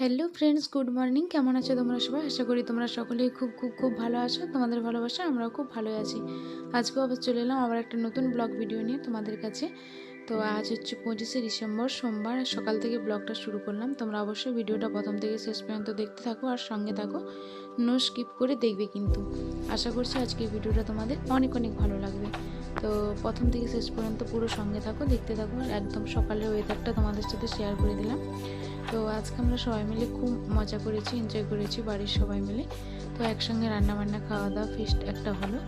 Hello friends good morning কেমন আছো তোমরা সবাই? আশা করি তোমরা সকলেই খুব খুব খুব ভালো আছো। তোমাদের ভালোবাসা আমরাও খুব ভালোই আছি। আজকে আবার চলে এলাম আবার একটা নতুন ব্লগ ভিডিও নিয়ে তোমাদের কাছে। তো আজ হচ্ছে পঁচিশে ডিসেম্বর, সোমবার। সকাল থেকে ব্লগটা শুরু করলাম। তোমরা অবশ্যই ভিডিওটা প্রথম থেকে শেষ পর্যন্ত দেখতে থাকো আর সঙ্গে থাকো। নো স্কিপ করে দেখবে কিন্তু। আশা করছি আজকে ভিডিওটা তোমাদের অনেক অনেক ভালো লাগবে। তো প্রথম থেকে শেষ পর্যন্ত পুরো সঙ্গে থাকো, দেখতে থাকো একদম সকালের ওয়েদারটা তোমাদের সাথে শেয়ার করে দিলাম। তো আজকে আমরা সবাই মিলে খুব মজা করেছি এনজয় করেছি বাড়ির সবাই মিলে। তো একসঙ্গে রান্না বান্না খাওয়া দাওয়া ফিস্ট একটা হলো।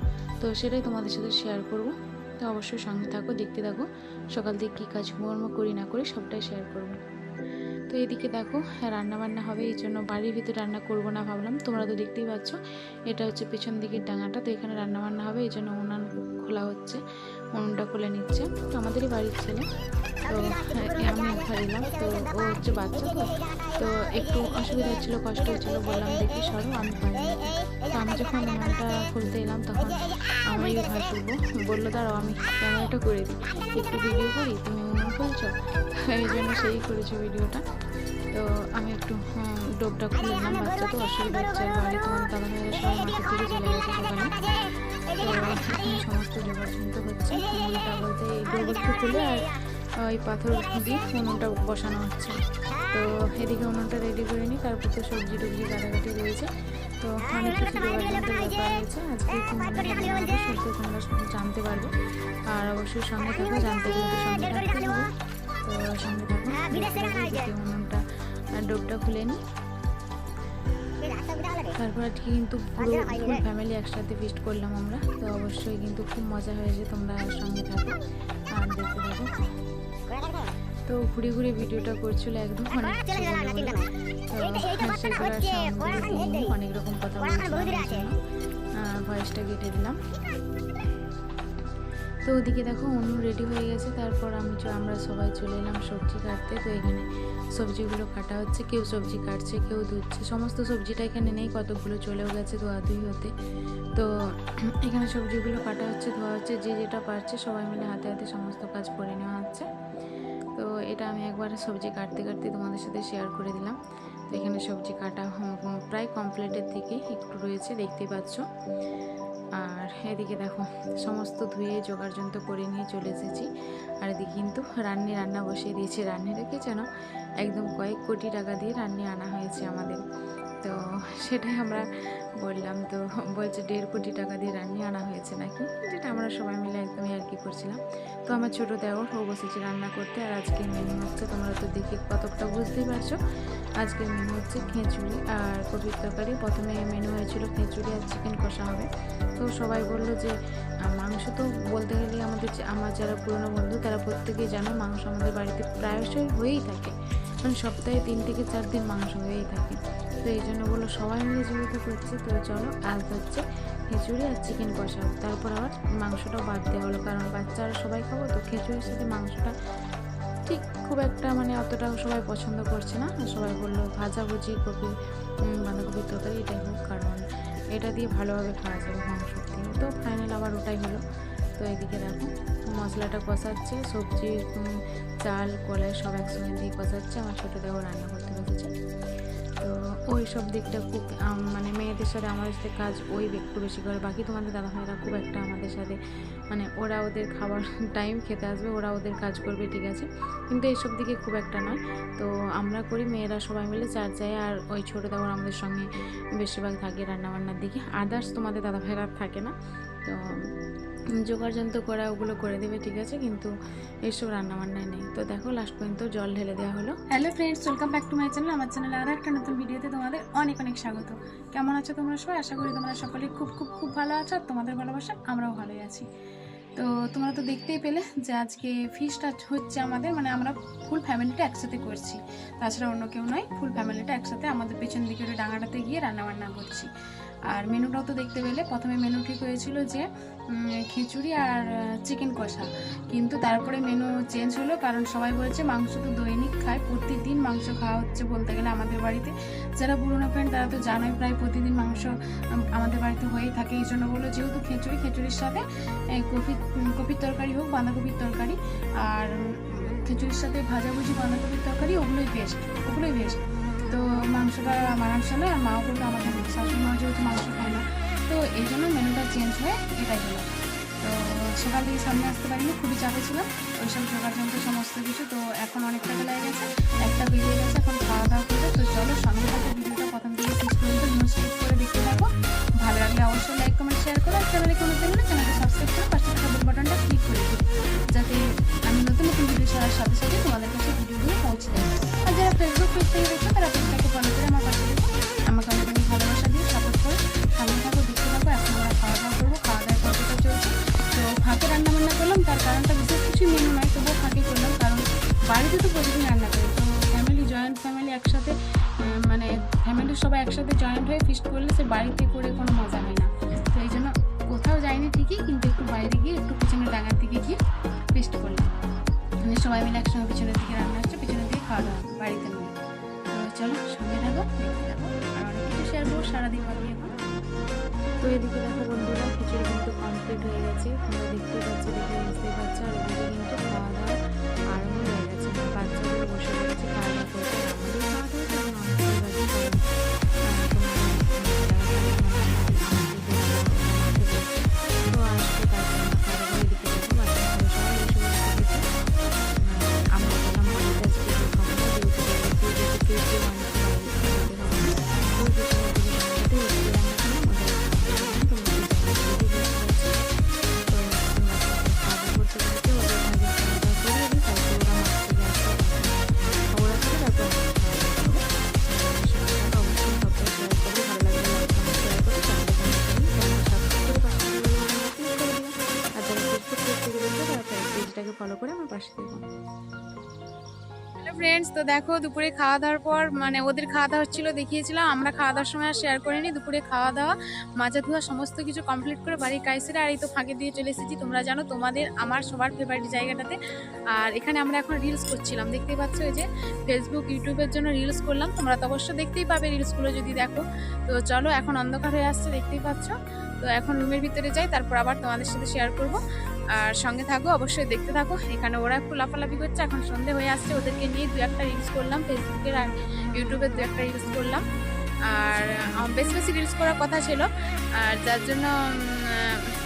তো সেটাই তোমাদের সাথে শেয়ার করব। তো অবশ্যই সঙ্গে থাকো, দেখতে থাকো। সকাল থেকে কী কাজকর্ম করি না করি সবটাই শেয়ার করব। তো এদিকে দেখো রান্না বান্না হবে, এই জন্য বাড়ির ভিতরে রান্না করব না ভাবলাম। তোমরা তো দেখতেই পাচ্ছ, এটা হচ্ছে পেছন দিকের ডাঙাটা, তো এখানে রান্না বান্না হবে, এই জন্য উনান খোলা হচ্ছে। উনুনটা খুলে নিচ্ছে। তো আমাদেরই বাড়ির ছেলে। তো হ্যাঁ, আমি একবার এলাম তো ও হচ্ছে বাচ্চা তো। তো একটু অসুবিধা হচ্ছিল কষ্ট হচ্ছিল বললাম দেখি সরো আমি পারি তো আমি যখন উনানটা খুলতে এলাম তখন আমি ভাই তুলবো বলল দাঁড়াও আমি ক্যামেরাটা করে দিই। একটু ভিডিও করি তুমি উনুন খুলছো এই জন্য সেই করেছি ভিডিওটা। তো আমি একটু ডোবটা খুলে নিলাম। বাচ্চা তো অসুবিধা হচ্ছে আর বাড়ি তোমার দাদা সবাই মাঠের দিকে চলে গেছে সকালে। সমস্ত জোগাড় শুনতে হচ্ছে উনুনটা বলতে এই ডোবটা খুলে আর ওই পাথর দিয়ে উনুনটা বসানো হচ্ছে। তো এদিকে উনুনটা রেডি করে নিই, তারপর তো সবজি টবজি কাটাকাটি রয়েছে। তো অনেক কিছু জোগাড় যন্ত্রের ব্যাপার রয়েছে আজকে সত্যি তোমরা সব জানতে পারবে। আর অবশ্যই সঙ্গে থাকো, জানতে গেলে তো সঙ্গে থাকতে তো সঙ্গে থাকো উনুনটা ডোবটা খুলে নিই। তারপর আজকে কিন্তু পুরো ফুল ফ্যামিলি একসাথে ফিস্ট করলাম আমরা। তো অবশ্যই কিন্তু খুব মজা হয়েছে তোমরা সঙ্গে থাকো আর দেখতে থাকো। তো ঘুরে ঘুরে ভিডিওটা করছিল একদম অনেক অনেক রকম কথা ভয়েসটা কেটে দিলাম। তো ওদিকে দেখো অনু রেডি হয়ে গেছে। তারপর আমি আমরা সবাই চলে এলাম সবজি কাটতে। তো এখানে সবজিগুলো কাটা হচ্ছে। কেউ সবজি কাটছে, কেউ ধুচ্ছে। সমস্ত সবজিটা এখানে নেই। কতগুলো চলেও গেছে ধোয়াধুয়ি হতে। তো এখানে সবজিগুলো কাটা হচ্ছে, ধোয়া হচ্ছে। যে যেটা পারছে সবাই মিলে হাতে হাতে সমস্ত কাজ করে নেওয়া হচ্ছে। তো এটা আমি একবার সবজি কাটতে কাটতে তোমাদের সাথে শেয়ার করে দিলাম। তো এখানে সবজি কাটা প্রায় কমপ্লিটের দিকে একটু রয়েছে দেখতেই পাচ্ছ। আর এদিকে দেখো, সমস্ত ধুয়ে জোগাড় যন্ত্র করে নিয়ে চলে এসেছি। আর এদিকে কিন্তু রান্নি রান্না বসিয়ে দিয়েছে। রান্নি রেখে যেন একদম কয়েক কোটি টাকা দিয়ে রান্নি আনা হয়েছে আমাদের। তো সেটাই আমরা বললাম, তো বলছে দেড় কোটি টাকা দিয়ে রান্নি আনা হয়েছে নাকি? যেটা আমরা সবাই মিলে একদমই আর কি করছিলাম। তো আমার ছোটো দেওর, ও বসেছে রান্না করতে। আর আজকের মেনু হচ্ছে তোমরা তো দেখে কতটা বুঝতেই পারছ। আজকের মেনু হচ্ছে খিচুড়ি আর কপির তরকারি। প্রথমে মেনু হয়েছিল খিচুড়ি আর চিকেন কষা হবে। তো সবাই বলল যে মাংস তো বলতে গেলে আমাদের আমার যারা পুরনো বন্ধু, তারা প্রত্যেকেই জানো মাংস আমাদের বাড়িতে প্রায়শই হয়েই থাকে। মানে সপ্তাহে তিন থেকে চার দিন মাংস হয়েই থাকে। তো এই জন্য বলল, সবাই মিলে যেহেতু করছে, তো চলো আজ হচ্ছে খিচুড়ি আর চিকেন কষা। তারপর আবার মাংসটাও বাদ দেওয়া হলো, কারণ বাচ্চারা সবাই খাব, তো খিচুড়ির সাথে মাংসটা খুব একটা মানে অতটাও সবাই পছন্দ করছে না। সবাই বলল, ভাজাভুজি, কপি বাঁধাকপির তরকারি এটাই হোক, কারণ এটা দিয়ে ভালোভাবে খাওয়া যাবে মাংস দিয়ে তো ফাইনাল আবার ওটাই হলো। তো এদিকে দেখো, মশলাটা কষাচ্ছে সবজি চাল, কলাই সব একসঙ্গে দিয়ে কষাচ্ছে। আমার ছোটো দেহ রান্না করতে বসেছে। তো ওই সব দিকটা খুব মানে মেয়েদের সাথে আমাদের সাথে কাজ ওই একটু বেশি করে। বাকি তোমাদের দাদা ভাইরা খুব একটা আমাদের সাথে মানে ওরা ওদের খাবার টাইম খেতে আসবে, ওরা ওদের কাজ করবে, ঠিক আছে? কিন্তু এইসব দিকে খুব একটা নয়। তো আমরা করি, মেয়েরা সবাই মিলে চার যায় আর ওই ছোটো দেওয়ার আমাদের সঙ্গে বেশিরভাগ থাকে রান্নাবান্নার দিকে। আদার্স তোমাদের দাদা ভাইরা থাকে না। তো জোগাড় যন্ত্র করা ওগুলো করে দেবে, ঠিক আছে? কিন্তু এইসব রান্নাবান্নায় নেই। তো দেখো লাস্ট পর্যন্ত জল ঢেলে দেওয়া হলো। Hello friends welcome back to my channel আমার চ্যানেলে আরও একটা নতুন ভিডিওতে তোমাদের অনেক অনেক স্বাগত। কেমন আছো তোমরা সবাই? আশা করি তোমরা সকলে খুব খুব খুব ভালো আছো আর তোমাদের ভালোবাসা আমরাও ভালোই আছি। তো তোমরা তো দেখতেই পেলে যে আজকে ফিশটা হচ্ছে আমাদের মানে আমরা ফুল ফ্যামিলিটা একসাথে করছি। তাছাড়া অন্য কেউ নয় ফুল ফ্যামিলিটা একসাথে আমাদের পেছন দিকে ওই ডাঙাটাতে গিয়ে রান্না বান্না করছি। আর মেনুটাও তো দেখতে পেলে প্রথমে মেনু ঠিক হয়েছিল যে খিচুড়ি আর চিকেন কষা। কিন্তু তারপরে মেনু চেঞ্জ হলো কারণ সবাই বলছে মাংস তো দৈনিক খায়, প্রতিদিন মাংস খাওয়া হচ্ছে বলতে গেলে আমাদের বাড়িতে। যারা পুরোনো ফ্রেন্ড তারা তো জানোই প্রায় প্রতিদিন মাংস আমাদের বাড়িতে হয়েই থাকে। এই জন্য বলল যেহেতু খিচুড়ি, খিচুড়ির সাথে কপি কপির তরকারি হোক, বাঁধাকপির তরকারি, আর খিচুড়ির সাথে ভাজাভুজি, বাঁধাকপির তরকারি, ওগুলোই বেস্ট ওগুলোই বেস্ট তো মাংসটা মাংস না, আর মাও করবে আমাদের শাশুড়ি মা যেহেতু মাংস খায় না। তো এই জন্য মেনুটা চেঞ্জ হয়ে এটা হলো। তো সকাল থেকে সামনে আসতে পারিনি, খুবই চাপে ছিলাম। ওইসব জোগাড় জন্য সমস্ত কিছু, তো এখন অনেকটা বেলা গেছে, একটা বেরিয়ে গেছে, এখন খাওয়া দাওয়া করবে। তো চলো সঙ্গে রান্না করি তো ফ্যামিলি জয়েন্ট ফ্যামিলি একসাথে মানে ফ্যামিলির সবাই একসাথে জয়েন্ট হয়ে ফিস্ট করলে সে বাড়িতে করে কোনো মজা হয় না। তো এই জন্য কোথাও যাইনি ঠিকই, কিন্তু একটু বাইরে গিয়ে একটু পিছনে ডাঙার দিকে গিয়ে ফিস্ট করলাম। মানে সবাই মিলে একসঙ্গে পিছনের দিকে রান্না হচ্ছে, পিছনের দিকে খাওয়া দাওয়া বাড়িতে নয় তো চলো সঙ্গে থাকো, দেখতে থাকো, আর অনেক কিছু সারাদিন এখন তো এদিকে দেখো বন্ধুরা, খিচুড়ি কিন্তু কমপ্লিট হয়ে গেছে, তোমরা দেখতেই পাচ্ছ, দেখে বুঝতেই পারছ হ্যালো ফ্রেন্ডস তো দেখো দুপুরে খাওয়া দাওয়ার পর মানে ওদের খাওয়া দাওয়া হচ্ছিল, দেখিয়েছিলাম, আমরা খাওয়া দাওয়ার সময় শেয়ার করিনি, দুপুরে খাওয়া দাওয়া, মাজা ধোয়া সমস্ত কিছু কমপ্লিট করে বাড়ির কাইসেরা, আর এই তো ফাঁকে দিয়ে চলে এসেছি, তোমরা জানো তোমাদের আমার সবার ফেভারিট জায়গাটাতে, আর এখানে আমরা এখন রিলস করছিলাম, দেখতেই পাচ্ছ এই যে ফেসবুক ইউটিউবের জন্য রিলস করলাম, তোমরা তো অবশ্য দেখতেই পাবে রিলসগুলো যদি দেখো, তো চলো এখন অন্ধকার হয়ে আসছে, দেখতেই পাচ্ছ, তো এখন রুমের ভিতরে যাই, তারপর আবার তোমাদের সাথে শেয়ার করব আর সঙ্গে থাকো, অবশ্যই দেখতে থাকো। এখানে ওরা একটু লাফালাফি করছে, এখন সন্ধে হয়ে আসছে। ওদেরকে নিয়ে দু একটা রিলস করলাম ফেসবুকের আর ইউটিউবের দু একটা রিলস করলাম। আর বেশি বেশি রিলস করার কথা ছিল। আর যার জন্য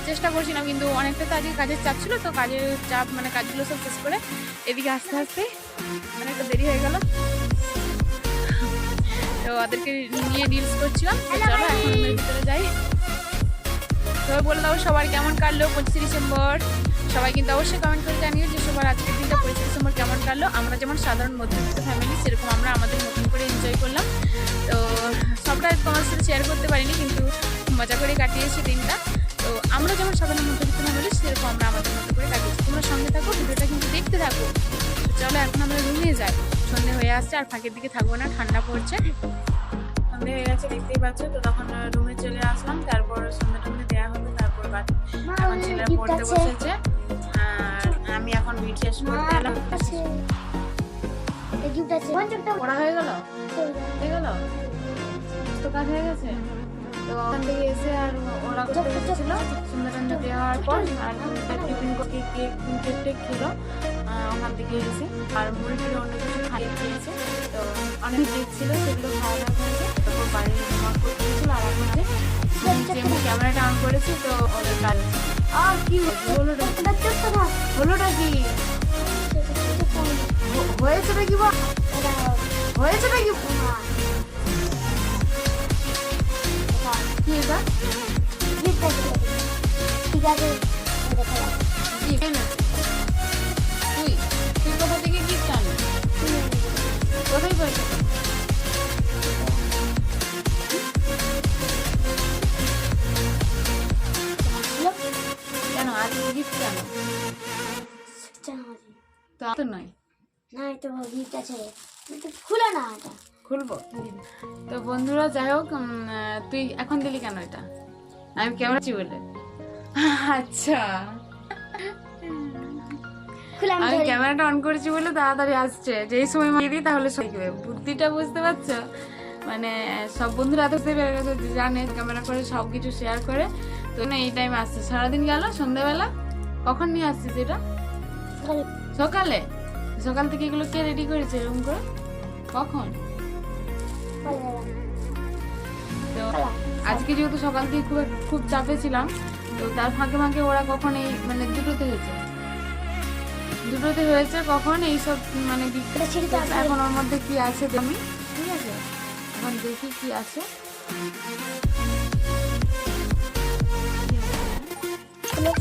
চেষ্টা করছিলাম, কিন্তু অনেকটা তো আজকে কাজের চাপ ছিল, তো কাজের চাপ মানে কাজগুলো সব শেষ করে এদিকে আস্তে আস্তে অনেকটা দেরি হয়ে গেল। তো ওদেরকে নিয়ে রিলস করছিলাম। চলো, এখন ভিতরে যাই। তো বলে দাও সবার কেমন কাটলো পঁচিশে ডিসেম্বর? সবাই কিন্তু অবশ্যই কমেন্ট করে জানিও যে সবার আজকের দিনটা পঁচিশে ডিসেম্বর কেমন কাটলো। আমরা যেমন সাধারণ মধ্যবিত্ত ফ্যামিলি সেরকম আমরা আমাদের মতন করে এনজয় করলাম। তো সবটা তোমার সাথে শেয়ার করতে পারিনি, কিন্তু মজা করে কাটিয়েছি দিনটা। তো আমরা যেমন সাধারণ মধ্যবিত্ত ফ্যামিলি সেরকম আমরা আমাদের মতো করে কাটিয়েছি। তোমরা সঙ্গে থাকো, ভিডিওটা কিন্তু দেখতে থাকো। চলো এখন আমরা রুমে যাই। সন্ধে হয়ে আসছে, আর ফাঁকের দিকে থাকব না, ঠান্ডা পড়ছে। সন্ধে হয়ে গেছে দেখতেই পাচ্ছ? তো তখন রুমে চলে আসলাম তারপর সন্ধে টন্ধে দেওয়া হলো তারপর এখন ছেলেরা পড়তে বসেছে। আর আমি এখন বিট শেষ করতে এলাম। পড়া হয়ে গেল? হয়ে গেল? তো কাজ হয়ে গেছে? তো ওখান থেকে এসে আর ওরা করতে গেছিল সন্ধ্যা টন্ধে দেওয়া হওয়ার পর আর টিফিন কেক কেক কেক টেক খেলো ওখান থেকে এসে। আর মুড়ি অন্য কিছু খাইয়ে খেয়েছে তো অনেক কেক ছিল সেগুলো খাওয়া দাওয়া করেছে তারপর বাড়ি নক করতে আর এখন আমি ক্যামেরাটা অন করেছি তো ওদের কাজ আর কি হলোটা কি? হয়েছেটা কি বল? হয়েছেটা কি? কি এটা কি এনে? কেন? আজ গিফট কেন? তা তো নয়। খুলে না এটা। খুলবো? তো বন্ধুরা যাই হোক তুই এখন দিলি কেন এটা? আমি কেমন আছি বলে। আচ্ছা। আমি। ক্যামেরাটা অন করেছি বলে তাড়াতাড়ি আসছে। যেই সময় মারিয়ে দিই তাহলে শিখবে বুদ্ধিটা বুঝতে পারছ? মানে সব বন্ধুরা এত বুঝতে পেরে গেছে যে জানে ক্যামেরা করে সব কিছু শেয়ার করে। তো না এই টাইম আসছে। সারাদিন গেল সন্ধ্যাবেলা। কখন নিয়ে আসছিস এটা? সকালে। সকালে? সকাল থেকে এগুলো কে রেডি করেছে এরকম করে? কখন? তো আজকে যেহেতু সকাল থেকে খুব খুব চাপে ছিলাম তো তার ফাঁকে ফাঁকে ওরা কখন এই মানে দুটোতে হয়েছে দুটোতে হয়েছে কখন এইসব মানে এখন ওর মধ্যে কি আছে আমি। ঠিক আছে। এখন দেখি কি আছে। খুলো,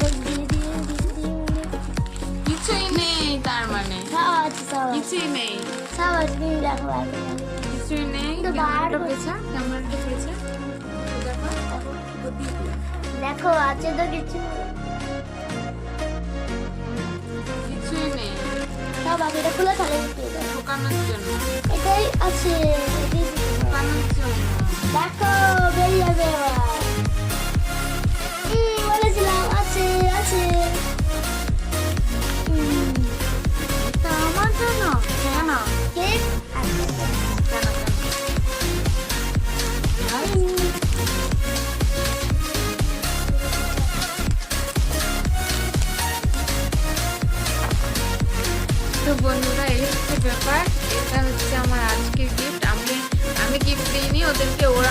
দিয়ে দিয়ে দিয়ে কিছুই নেই তার মানে। সব আছে সব কিছুই নেই। সব আছে তুমি দেখো কিছুই নেই। কিন্তু বার পেছা ক্যামেরাটা পেছা দেখো। আছে তো কিছু। কিছুই নেই। সব আছে এটা খুলে তাহলে ঢোকানোর জন্য। এটাই আছে এটাই আছে। ঢোকানোর জন্য। দেখো বেরিয়ে যাবে।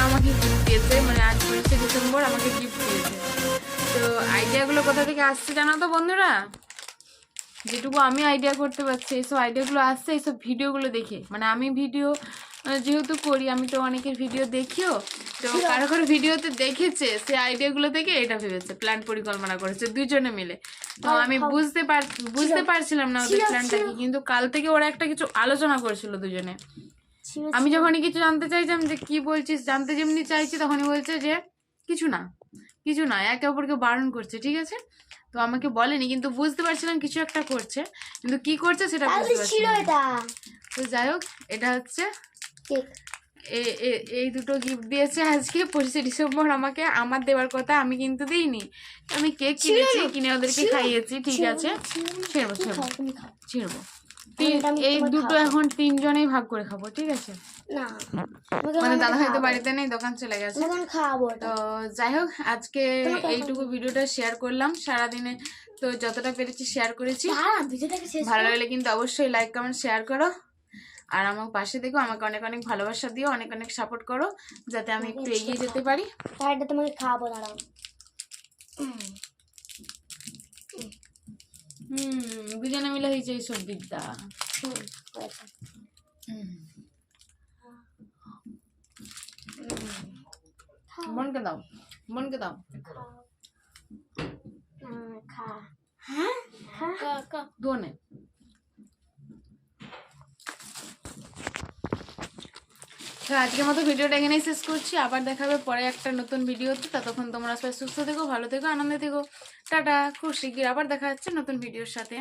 আমাকে গিফট দিয়েছে মানে আজ পঁচিশে ডিসেম্বর আমাকে গিফট দিয়েছে। তো আইডিয়াগুলো কোথা থেকে আসছে জানো তো বন্ধুরা? যেটুকু আমি আইডিয়া করতে পারছি এইসব আইডিয়াগুলো আসছে এইসব ভিডিওগুলো দেখে। মানে আমি ভিডিও যেহেতু করি আমি তো অনেকের ভিডিও দেখিও তো কারও কারও ভিডিওতে দেখেছে সে আইডিয়াগুলো থেকে এটা ভেবেছে প্ল্যান পরিকল্পনা করেছে দুজনে মিলে। তো আমি বুঝতে পার বুঝতে পারছিলাম না ওদের ছিল, প্ল্যানটা ছিল। কি কিন্তু কাল থেকে ওরা একটা কিছু আলোচনা করছিল দুজনে আমি যখনই কিছু জানতে চাইছিলাম যে কি বলছিস জানতে যেমনি চাইছি তখনই বলছে যে কিছু না কিছু না একে অপরকে বারণ করছে ঠিক আছে? তো আমাকে বলেনি কিন্তু বুঝতে পারছিলাম কিছু একটা করছে কিন্তু কি করছে সেটা বুঝতে পারছিলাম তো যাই হোক এটা হচ্ছে এই দুটো গিফট দিয়েছে আজকে পঁচিশে ডিসেম্বর আমাকে আমার দেওয়ার কথা আমি কিন্তু দিইনি। আমি কেক কিনেছি কিনে ওদেরকে খাইয়েছি ঠিক আছে। ছেড়বো ছেড়বো। ছিড়বো এই দুটো। এখন তিনজনেই ভাগ করে খাব ঠিক আছে? মানে দাদা হয়তো বাড়িতে নেই দোকান চলে গেছে। তোমাকে আমি খাওয়াবো এটা তো যাই হোক আজকে এইটুকু ভিডিওটা শেয়ার করলাম। সারাদিনে তো যতটা পেরেছি শেয়ার করেছি। ভালো লাগলে কিন্তু অবশ্যই লাইক কমেন্ট শেয়ার করো। আর আমার পাশে দেখো আমাকে অনেক অনেক ভালোবাসা দিও অনেক অনেক সাপোর্ট করো যাতে আমি একটু এগিয়ে যেতে পারি। তোমাকে খাওয়াবো দাঁড়াও। হুম দুজনে মিলে হয়েছে এইসব বিদ্যা। হুম, মনকে দাও মনকে দাও। হ্যাঁ? হ্যাঁ দোনে তো আজকের মতো ভিডিওটা এখানেই শেষ করছি। আবার দেখাবে পরে একটা নতুন ভিডিওতে। ততক্ষণ তোমরা সবাই সুস্থ থেকো, ভালো থেকো, আনন্দে থেকো। টাটা, খুব শিগগির আবার দেখা যাচ্ছে নতুন ভিডিওর সাথে।